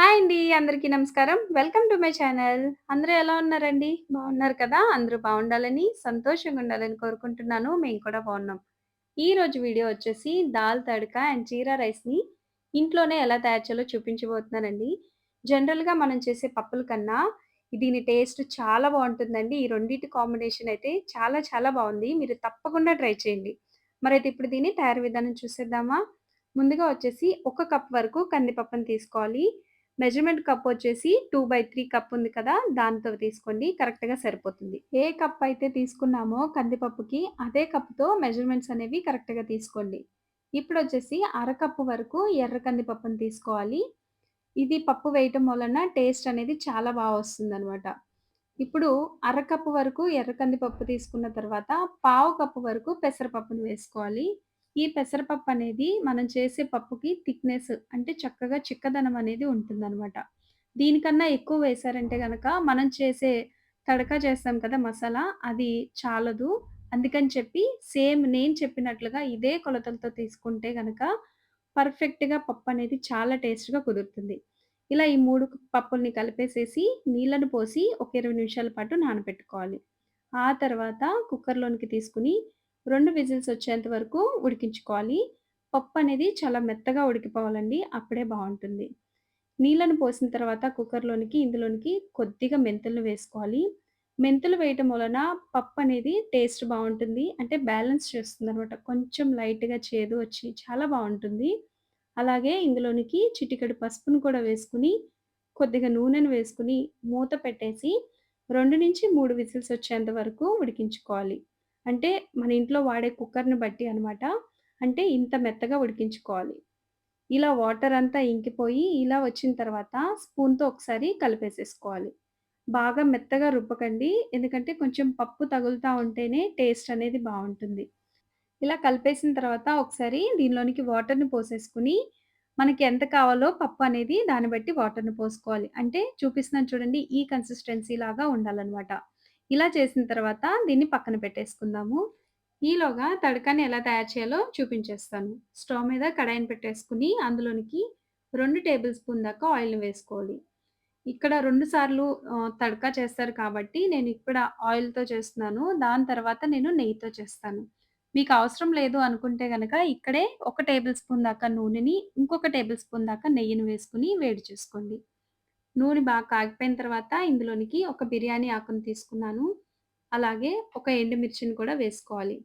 Hi అండి. అందరికీ నమస్కారం. Welcome to my channel. అందరూ ఎలా ఉన్నారండి? బాగున్నారు కదా! అందరూ బాగుండాలని సంతోషంగా ఉండాలని కోరుకుంటున్నాను. మేము కూడా బావున్నాం. ఈరోజు వీడియో వచ్చేసి దాల్ తడకా అండ్ జీరా రైస్‌ని ఇంట్లోనే ఎలా తయారు చేయాలో చూపించబోతున్నానండి. జనరల్‌గా మనం చేసే పప్పుల కన్నా దీని టేస్ట్ చాలా బాగుంటుందండి ఈ రెండింటి కాంబినేషన్ అయితే చాలా చాలా బాగుంది మీరు తప్పకుండా ట్రై చేయండి. మరైతే ఇప్పుడు దీని తయారు విధానం చూసేద్దామా? ముందుగా వచ్చేసి ఒక కప్ వరకు కందిపప్పును తీసుకోవాలి. మెజర్‌మెంట్ కప్ వచ్చేసి 2/3 కప్ ఉంది కదా! దాంతో తీసుకోండి. కరెక్ట్‌గా సరిపోతుంది. ఏ కప్ అయితే తీసుకున్నామో కందిపప్పుకి అదే కప్‌తో మెజర్‌మెంట్స్ అనేవి కరెక్ట్‌గా తీసుకోండి. ఇప్పుడు వచ్చేసి అరకప్పు వరకు ఎర్ర కందిపప్పుని తీసుకోవాలి. ఇది పప్పు వేయటం వలన టేస్ట్ అనేది చాలా బాగా వస్తుంది అనమాట ఇప్పుడు అరకప్పు వరకు ఎర్ర కందిపప్పు తీసుకున్న తర్వాత పావు కప్పు వరకు పెసరపప్పును వేసుకోవాలి. ఈ పెసరపప్పు అనేది మనం చేసే పప్పుకి థిక్‌నెస్ అంటే చక్కగా చిక్కదనం అనేది ఉంటుందన్నమాట దీనికన్నా ఎక్కువ వేశారంటే కనుక మనం చేసే తడక చేస్తాం కదా మసాలా అది చాలదు. అందుకని చెప్పి సేమ్ నేను చెప్పినట్లుగా ఇదే కొలతలతో తీసుకుంటే కనుక పర్ఫెక్ట్‌గా పప్పు అనేది చాలా టేస్ట్‌గా కుదురుతుంది. ఇలా ఈ మూడు పప్పుల్ని కలిపేసేసి నీళ్ళను పోసి ఒక 20 నిమిషాల పాటు నానబెట్టుకోవాలి. ఆ తర్వాత కుక్కర్‌లోనికి తీసుకొని రెండు విజిల్స్ వచ్చేంత వరకు ఉడికించుకోవాలి. పప్పు అనేది చాలా మెత్తగా ఉడికిపోవాలండి. అప్పుడే బాగుంటుంది నీళ్ళను పోసిన తర్వాత కుక్కర్‌లోనికి ఇందులోనికి కొద్దిగా మెంతులను వేసుకోవాలి. మెంతులు వేయటం వలన పప్పు అనేది టేస్ట్ బాగుంటుంది అంటే బ్యాలెన్స్ చేస్తుందనమాట. కొంచెం లైట్‌గా చేదు వచ్చి చాలా బాగుంటుంది అలాగే ఇందులోనికి చిటికెడు పసుపును కూడా వేసుకొని, కొద్దిగా నూనెను వేసుకుని మూత పెట్టేసి 2-3 విజిల్స్ వచ్చేంత వరకు ఉడికించుకోవాలి. అంటే మన ఇంట్లో వాడే కుక్కర్‌ని బట్టి అనమాట. అంటే ఇంత మెత్తగా ఉడికించుకోవాలి. ఇలా వాటర్ అంతా ఇంకిపోయి ఇలా వచ్చిన తర్వాత స్పూన్‌తో ఒకసారి కలిపేసేసుకోవాలి. బాగా మెత్తగా రుబ్బకండి. ఎందుకంటే కొంచెం పప్పు తగులుతూ ఉంటేనే టేస్ట్ అనేది బాగుంటుంది ఇలా కలిపేసిన తర్వాత ఒకసారి దీనిలోనికి వాటర్‌ని పోసేసుకొని, మనకి ఎంత కావాలో పప్పు అనేది దాన్ని బట్టి వాటర్‌ని పోసుకోవాలి. అంటే చూపిస్తున్నాను చూడండి ఈ కన్సిస్టెన్సీ లాగా ఉండాలన్నమాట ఇలా చేసిన తర్వాత దీన్ని పక్కన పెట్టేసుకుందాము. ఈలోగా తడకని ఎలా తయారు చేయాలో చూపించేస్తాను. స్టవ్ మీద కడాయిని పెట్టేసుకొని అందులోనికి రెండు టేబుల్ స్పూన్ దాకా ఆయిల్‌ని వేసుకోవాలి. ఇక్కడ రెండు సార్లు తడకా చేస్తారు కాబట్టి నేను ఇక్కడ ఆయిల్‌తో చేస్తున్నాను. దాని తర్వాత నేను నెయ్యితో చేస్తాను. మీకు అవసరం లేదు అనుకుంటే గనక ఇక్కడే ఒక టేబుల్ స్పూన్ దాకా నూనెని, ఇంకొక టేబుల్ స్పూన్ దాకా నెయ్యిని వేసుకొని వేడి చేసుకోండి. నూనె బాగా కాగిపోయిన తర్వాత ఇందులోనికి ఒక బిర్యానీ ఆకును తీసుకున్నాను. అలాగే ఒక ఎండుమిర్చిని కూడా వేసుకోవాలి.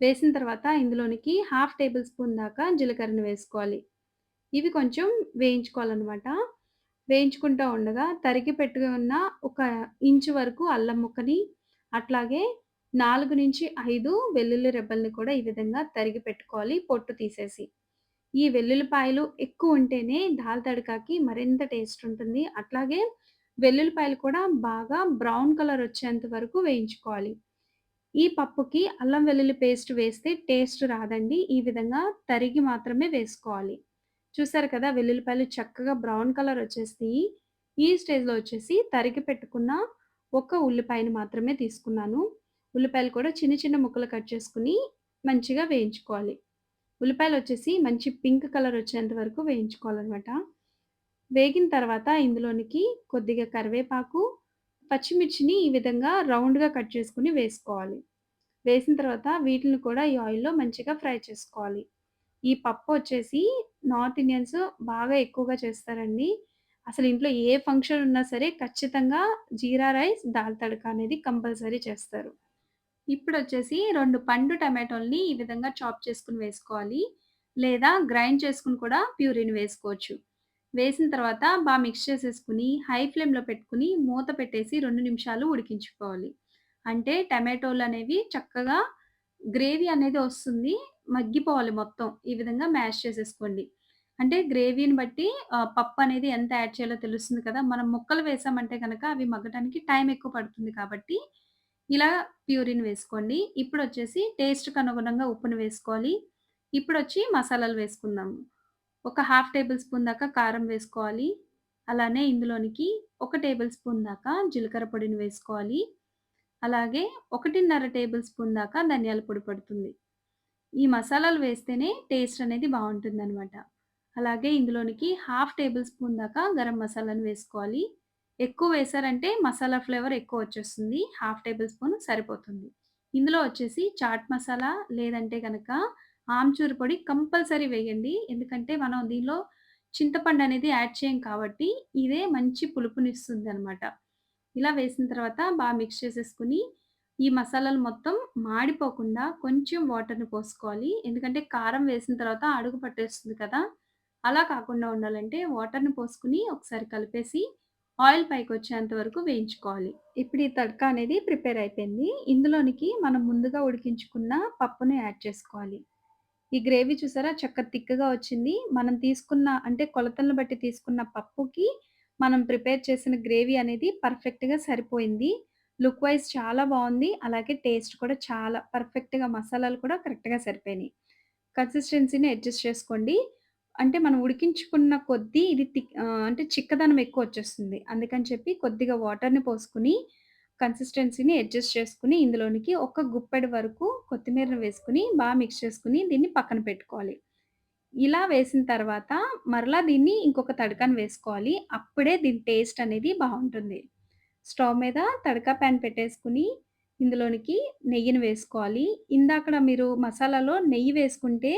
వేసిన తర్వాత ఇందులోనికి హాఫ్ టేబుల్ స్పూన్ దాకా జీలకర్రను వేసుకోవాలి. ఇవి కొంచెం వేయించుకోవాలన్నమాట వేయించుకుంటూ ఉండగా తరిగి పెట్టుకున్న ఒక ఇంచు వరకు అల్లం ముక్కని, అట్లాగే 4-5 వెల్లుల్లి రెబ్బల్ని కూడా ఈ విధంగా తరిగి పెట్టుకోవాలి పొట్టు తీసేసి. ఈ వెల్లుల్లిపాయలు ఎక్కువ ఉంటేనే దాల్ తడకాకి మరింత టేస్ట్ ఉంటుంది. అట్లాగే వెల్లుల్లిపాయలు కూడా బాగా బ్రౌన్ కలర్ వచ్చేంత వరకు వేయించుకోవాలి. ఈ పప్పుకి అల్లం వెల్లుల్లి పేస్ట్ వేస్తే టేస్ట్ రాదండి. ఈ విధంగా తరిగి మాత్రమే వేసుకోవాలి. చూసారు కదా! వెల్లుల్లిపాయలు చక్కగా బ్రౌన్ కలర్ వచ్చేస్తాయి ఈ స్టేజ్‌లో వచ్చేసి తరిగి పెట్టుకున్న ఒక ఉల్లిపాయని మాత్రమే తీసుకున్నాను. ఉల్లిపాయలు కూడా చిన్న చిన్న ముక్కలు కట్ చేసుకుని మంచిగా వేయించుకోవాలి. ఉల్లిపాయలు వచ్చేసి మంచి పింక్ కలర్ వచ్చేంత వరకు వేయించుకోవాలన్నమాట వేగిన తర్వాత ఇందులోనికి కొద్దిగా కరివేపాకు, పచ్చిమిర్చిని ఈ విధంగా రౌండ్‌గా కట్ చేసుకొని వేసుకోవాలి. వేసిన తర్వాత వీటిని కూడా ఈ ఆయిల్‌లో మంచిగా ఫ్రై చేసుకోవాలి. ఈ పప్పు వచ్చేసి నార్త్ ఇండియన్స్ బాగా ఎక్కువగా చేస్తారండి. అసలు ఇంట్లో ఏ ఫంక్షన్ ఉన్నా సరే ఖచ్చితంగా జీరా రైస్, దాల్ తడక అనేది కంపల్సరీ చేస్తారు. ఇప్పుడు వచ్చేసి రెండు పండు టమాటోల్ని ఈ విధంగా చాప్ చేసుకుని వేసుకోవాలి. లేదా గ్రైండ్ చేసుకుని కూడా ప్యూరీని వేసుకోవచ్చు. వేసిన తర్వాత బాగా మిక్స్ చేసేసుకొని హై ఫ్లేమ్‌లో పెట్టుకొని మూత పెట్టేసి రెండు నిమిషాలు ఉడికించుకోవాలి. అంటే టమాటోలు అనేవి చక్కగా గ్రేవీ అనేది వస్తుంది. మగ్గిపోవాలి మొత్తం. ఈ విధంగా మ్యాష్ చేసేసుకోండి. అంటే గ్రేవీని బట్టి పప్పు అనేది ఎంత యాడ్ చేయాలో తెలుస్తుంది కదా! మనం ముక్కలు వేసామంటే కనుక అవి మగ్గటానికి టైం ఎక్కువ పడుతుంది కాబట్టి ఇలా ప్యూరిన్ వేసుకోండి. ఇప్పుడు వచ్చేసి టేస్ట్‌కి అనుగుణంగా ఉప్పును వేసుకోవాలి. ఇప్పుడు వచ్చి మసాలాలు వేసుకుందాము. ఒక హాఫ్ టేబుల్ స్పూన్ దాకా కారం వేసుకోవాలి. అలానే ఇందులోనికి ఒక టేబుల్ స్పూన్ దాకా జీలకర్ర పొడిని వేసుకోవాలి. అలాగే 1.5 టేబుల్ స్పూన్ దాకా ధనియాల పొడి పడుతుంది. ఈ మసాలాలు వేస్తేనే టేస్ట్ అనేది బావుంటుందనమాట. అలాగే ఇందులోనికి హాఫ్ టేబుల్ స్పూన్ దాకా గరం మసాలాను వేసుకోవాలి. ఎక్కువ వేశారంటే మసాలా ఫ్లేవర్ ఎక్కువ వచ్చేస్తుంది. హాఫ్ టేబుల్ స్పూన్ సరిపోతుంది. ఇందులో వచ్చేసి చాట్ మసాలా లేదంటే కనుక ఆమ్చూర్ పొడి కంపల్సరీ వేయండి. ఎందుకంటే మనం దీనిలో చింతపండు అనేది యాడ్ చేయం కాబట్టి ఇదే మంచి పులుపునిస్తుందనమాట. ఇలా వేసిన తర్వాత బాగా మిక్స్ చేసేసుకొని ఈ మసాలాలు మొత్తం మాడిపోకుండా కొంచెం వాటర్‌ని పోసుకోవాలి. ఎందుకంటే కారం వేసిన తర్వాత అడుగు పట్టేస్తుంది కదా! అలా కాకుండా ఉండాలంటే వాటర్‌ని పోసుకొని ఒకసారి కలిపేసి ఆయిల్ పైకి వచ్చేంత వరకు వేయించుకోవాలి. ఇప్పుడు ఈ తడక అనేది ప్రిపేర్ అయిపోయింది. ఇందులోనికి మనం ముందుగా ఉడికించుకున్న పప్పుని యాడ్ చేసుకోవాలి. ఈ గ్రేవీ చూసారా చక్కగా తిక్కగా వచ్చింది. మనం తీసుకున్న అంటే కొలతలను బట్టి తీసుకున్న పప్పుకి మనం ప్రిపేర్ చేసిన గ్రేవీ అనేది పర్ఫెక్ట్‌గా సరిపోయింది. లుక్ వైస్ చాలా బాగుంది అలాగే టేస్ట్ కూడా చాలా పర్ఫెక్ట్‌గా మసాలాలు కూడా కరెక్ట్‌గా సరిపోయినాయి. కన్సిస్టెన్సీని అడ్జస్ట్ చేసుకోండి. అంటే మనం ఉడికించుకున్న కొద్దీ ఇది తిక్ ఆహ్, అంటే చిక్కదనం ఎక్కువ వచ్చేస్తుంది అందుకని చెప్పి కొద్దిగా వాటర్‌ని పోసుకొని కన్సిస్టెన్సీని అడ్జస్ట్ చేసుకొని ఇందులోనికి ఒక గుప్పెడు వరకు కొత్తిమీరను వేసుకొని బాగా మిక్స్ చేసుకొని దీన్ని పక్కన పెట్టుకోవాలి. ఇలా వేసిన తర్వాత మరలా దీన్ని ఇంకొక తడకను వేసుకోవాలి. అప్పుడే దీని టేస్ట్ అనేది బావుంటుంది. స్టవ్ మీద తడకా ప్యాన్ పెట్టేసుకొని ఇందులోనికి నెయ్యిని వేసుకోవాలి. ఇందాకడ మీరు మసాలాలో నెయ్యి వేసుకుంటే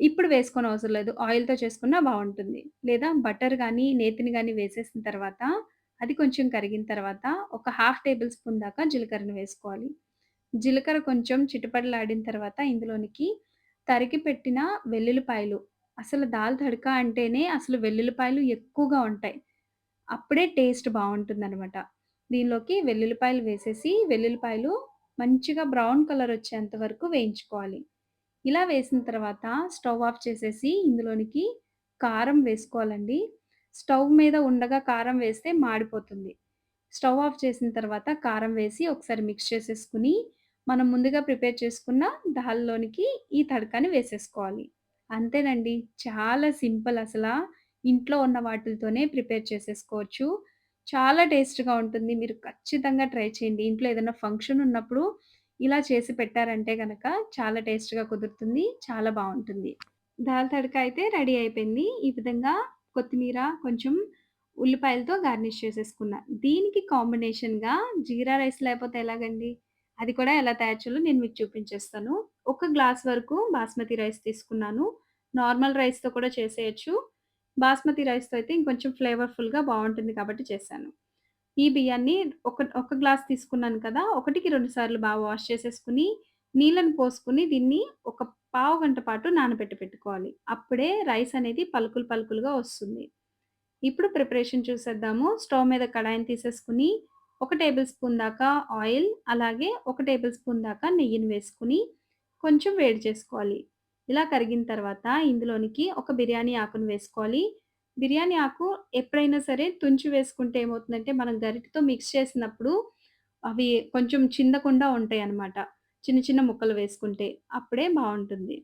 ఇప్పుడు వేసుకోనవసరం లేదు. ఆయిల్‌తో చేసుకున్నా బావుంటుంది. లేదా బటర్ గానీ, నేతిని గానీ వేసేసిన తర్వాత అది కొంచెం కరిగిన తర్వాత ఒక హాఫ్ టేబుల్ స్పూన్ దాకా జీలకర్రను వేసుకోవాలి. జీలకర్ర కొంచెం చిటపటలాడిన తర్వాత ఇందులోనికి తరిగి పెట్టిన వెల్లుల్లిపాయలు అసలు దాల్ తడకా అంటేనే అసలు వెల్లుల్లిపాయలు ఎక్కువగా ఉంటాయి. అప్పుడే టేస్ట్ బావుంటుందనమాట. దీనిలోకి వెల్లుల్లిపాయలు వేసేసి వెల్లుల్లిపాయలు మంచిగా బ్రౌన్ కలర్ వచ్చేంత వరకు వేయించుకోవాలి. ఇలా వేసిన తర్వాత స్టవ్ ఆఫ్ చేసేసి ఇందులోనికి కారం వేసుకోవాలండి. స్టవ్ మీద ఉండగా కారం వేస్తే మాడిపోతుంది. స్టవ్ ఆఫ్ చేసిన తర్వాత కారం వేసి ఒకసారి మిక్స్ చేసేసుకొని, మనం ముందుగా ప్రిపేర్ చేసుకున్న దాల్‌లోనికి ఈ తడకాని వేసేసుకోవాలి. అంతేనండి. చాలా సింపుల్ అసలు ఇంట్లో ఉన్న వాటితోనే ప్రిపేర్ చేసేసుకోవచ్చు. చాలా టేస్ట్‌గా ఉంటుంది. మీరు ఖచ్చితంగా ట్రై చేయండి. ఇంట్లో ఏదైనా ఫంక్షన్ ఉన్నప్పుడు ఇలా చేసి పెట్టారంటే కనుక చాలా టేస్ట్‌గా కుదురుతుంది. చాలా బాగుంటుంది దాల్ తడక అయితే రెడీ అయిపోయింది. ఈ విధంగా కొత్తిమీర, కొంచెం ఉల్లిపాయలతో గార్నిష్ చేసేసుకున్నా. దీనికి కాంబినేషన్‌గా జీరా రైస్ లేకపోతే ఎలాగండి? అది కూడా ఎలా తయారు చేయాలో నేను మీకు చూపించేస్తాను. ఒక గ్లాస్ వరకు బాస్మతి రైస్ తీసుకున్నాను. నార్మల్ రైస్‌తో కూడా చేసేయొచ్చు. బాస్మతి రైస్‌తో అయితే ఇంకొంచెం ఫ్లేవర్‌ఫుల్‌గా బాగుంటుంది కాబట్టి చేశాను. ఈ బియ్యాన్ని ఒక ఒక గ్లాస్ తీసుకున్నాను కదా! ఒకటికి రెండు సార్లు బాగా వాష్ చేసేసుకుని నీళ్ళని పోసుకుని దీన్ని ఒక పావు గంట పాటు నానబెట్టి పెట్టుకోవాలి. అప్పుడే రైస్ అనేది పలుకులు పలుకులుగా వస్తుంది. ఇప్పుడు ప్రిపరేషన్ చూసేద్దాము. స్టవ్ మీద కడాయిని తీసేసుకుని ఒక టేబుల్ స్పూన్ దాకా ఆయిల్, అలాగే ఒక టేబుల్ స్పూన్ దాకా నెయ్యిని వేసుకుని కొంచెం వేడి చేసుకోవాలి. ఇలా కరిగిన తర్వాత ఇందులోనికి ఒక బిర్యానీ ఆకును వేసుకోవాలి. బిర్యానీ ఆకు ఎప్పుడైనా సరే తుంచి వేసుకుంటే ఏమవుతుందంటే, మనం గరిటతో మిక్స్ చేసినప్పుడు అవి కొంచెం చిందకుండా ఉంటాయి అన్నమాట చిన్న చిన్న ముక్కలు వేసుకుంటే. అప్పుడే బాగుంటుంది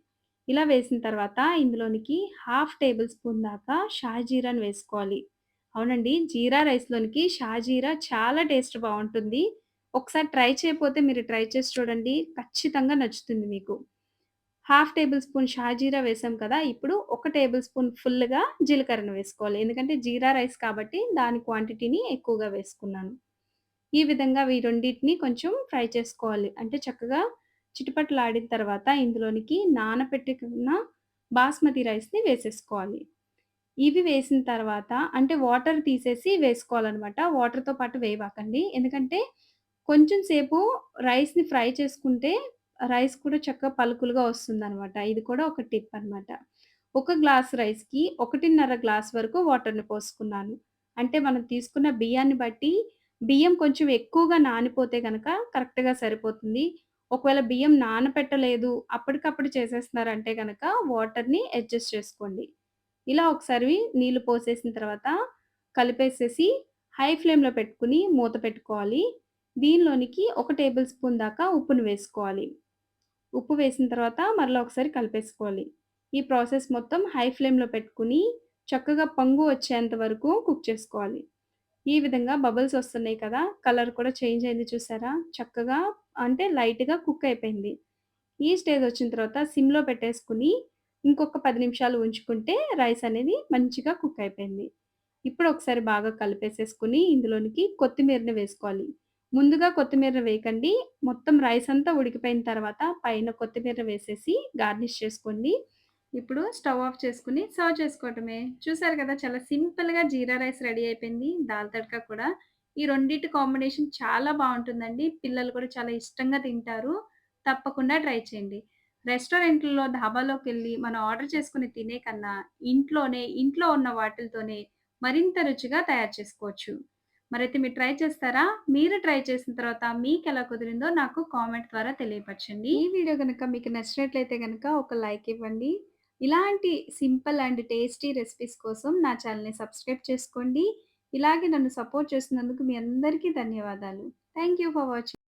ఇలా వేసిన తర్వాత ఇందులోనికి హాఫ్ టేబుల్ స్పూన్ దాకా షాజీరాని వేసుకోవాలి. అవునండి. జీరా రైస్‌లోనికి షాజీరా చాలా టేస్ట్ బాగుంటుంది ఒకసారి ట్రై చేయకపోతే మీరు ట్రై చేసి చూడండి. ఖచ్చితంగా నచ్చుతుంది మీకు. హాఫ్ టేబుల్ స్పూన్ షాజీరా వేసాం కదా! ఇప్పుడు ఒక టేబుల్ స్పూన్ ఫుల్‌గా జీలకర్రను వేసుకోవాలి. ఎందుకంటే జీరా రైస్ కాబట్టి దాని క్వాంటిటీని ఎక్కువగా వేసుకున్నాను. ఈ విధంగా ఈ రెండిటిని కొంచెం ఫ్రై చేసుకోవాలి. అంటే చక్కగా చిటపటలాడిన తర్వాత ఇందులోనికి నానపెట్టుకున్న బాస్మతి రైస్‌ని వేసేసుకోవాలి. ఇవి వేసిన తర్వాత అంటే వాటర్ తీసేసి వేసుకోవాలనమాట. వాటర్‌తో పాటు వేయబాకండి. ఎందుకంటే కొంచెం సేపు రైస్‌ని ఫ్రై చేసుకుంటే రైస్ కూడా చక్కగా పలుకులుగా వస్తుందనమాట. ఇది కూడా ఒక టిప్ అనమాట. ఒక గ్లాస్ రైస్‌కి 1.5 గ్లాస్ వరకు వాటర్‌ని పోసుకున్నాను. అంటే మనం తీసుకున్న బియ్యాన్ని బట్టి బియ్యం కొంచెం ఎక్కువగా నానిపోతే కనుక కరెక్ట్‌గా సరిపోతుంది. ఒకవేళ బియ్యం నానపెట్టలేదు, అప్పటికప్పుడు చేసేస్తున్నారంటే కనుక వాటర్‌ని అడ్జస్ట్ చేసుకోండి. ఇలా ఒకసారి నీళ్ళు పోసేసిన తర్వాత కలిపేసేసి హై ఫ్లేమ్‌లో పెట్టుకుని మూత పెట్టుకోవాలి. దీనిలోనికి ఒక టేబుల్ స్పూన్ దాకా ఉప్పును వేసుకోవాలి. ఉప్పు వేసిన తర్వాత మరలా ఒకసారి కలిపేసుకోవాలి. ఈ ప్రాసెస్ మొత్తం హై ఫ్లేమ్‌లో పెట్టుకుని చక్కగా పొంగు వచ్చేంత వరకు కుక్ చేసుకోవాలి. ఈ విధంగా బబుల్స్ వస్తున్నాయి కదా! కలర్ కూడా చేంజ్ అయింది చూసారా? చక్కగా అంటే లైట్‌గా కుక్ అయిపోయింది. ఈ స్టేజ్ వచ్చిన తర్వాత సిమ్‌లో పెట్టేసుకుని ఇంకొక పది నిమిషాలు ఉంచుకుంటే రైస్ అనేది మంచిగా కుక్ అయిపోయింది. ఇప్పుడు ఒకసారి బాగా కలిపేసేసుకొని ఇందులోనికి కొత్తిమీరని వేసుకోవాలి. ముందుగా కొత్తిమీర వేయకండి. మొత్తం రైస్ అంతా ఉడికిపోయిన తర్వాత పైన కొత్తిమీర వేసేసి గార్నిష్ చేసుకోండి. ఇప్పుడు స్టవ్ ఆఫ్ చేసుకుని సర్వ్ చేసుకోవటమే. చూసారు కదా! చాలా సింపుల్‌గా జీరా రైస్ రెడీ అయిపోయింది. దాల్ తడక కూడా. ఈ రెండిటి కాంబినేషన్ చాలా బాగుంటుందండి పిల్లలు కూడా చాలా ఇష్టంగా తింటారు. తప్పకుండా ట్రై చేయండి. రెస్టారెంట్‌లలో, ధాబాలోకి వెళ్ళి మనం ఆర్డర్ చేసుకుని తినే కన్నా ఇంట్లోనే ఇంట్లో ఉన్న వాటిలతోనే మరింత రుచిగా తయారు చేసుకోవచ్చు. మరైతే మీరు ట్రై చేస్తారా? మీరు ట్రై చేసిన తర్వాత మీకు ఎలా కుదిరిందో నాకు కామెంట్ ద్వారా తెలియపరచండి. ఈ వీడియో కనుక మీకు నచ్చినట్లయితే కనుక ఒక లైక్ ఇవ్వండి. ఇలాంటి సింపుల్ అండ్ టేస్టీ రెసిపీస్ కోసం నా ఛానల్ని సబ్స్క్రైబ్ చేసుకోండి. ఇలాగే నన్ను సపోర్ట్ చేస్తున్నందుకు మీ అందరికీ ధన్యవాదాలు. Thank you for watching.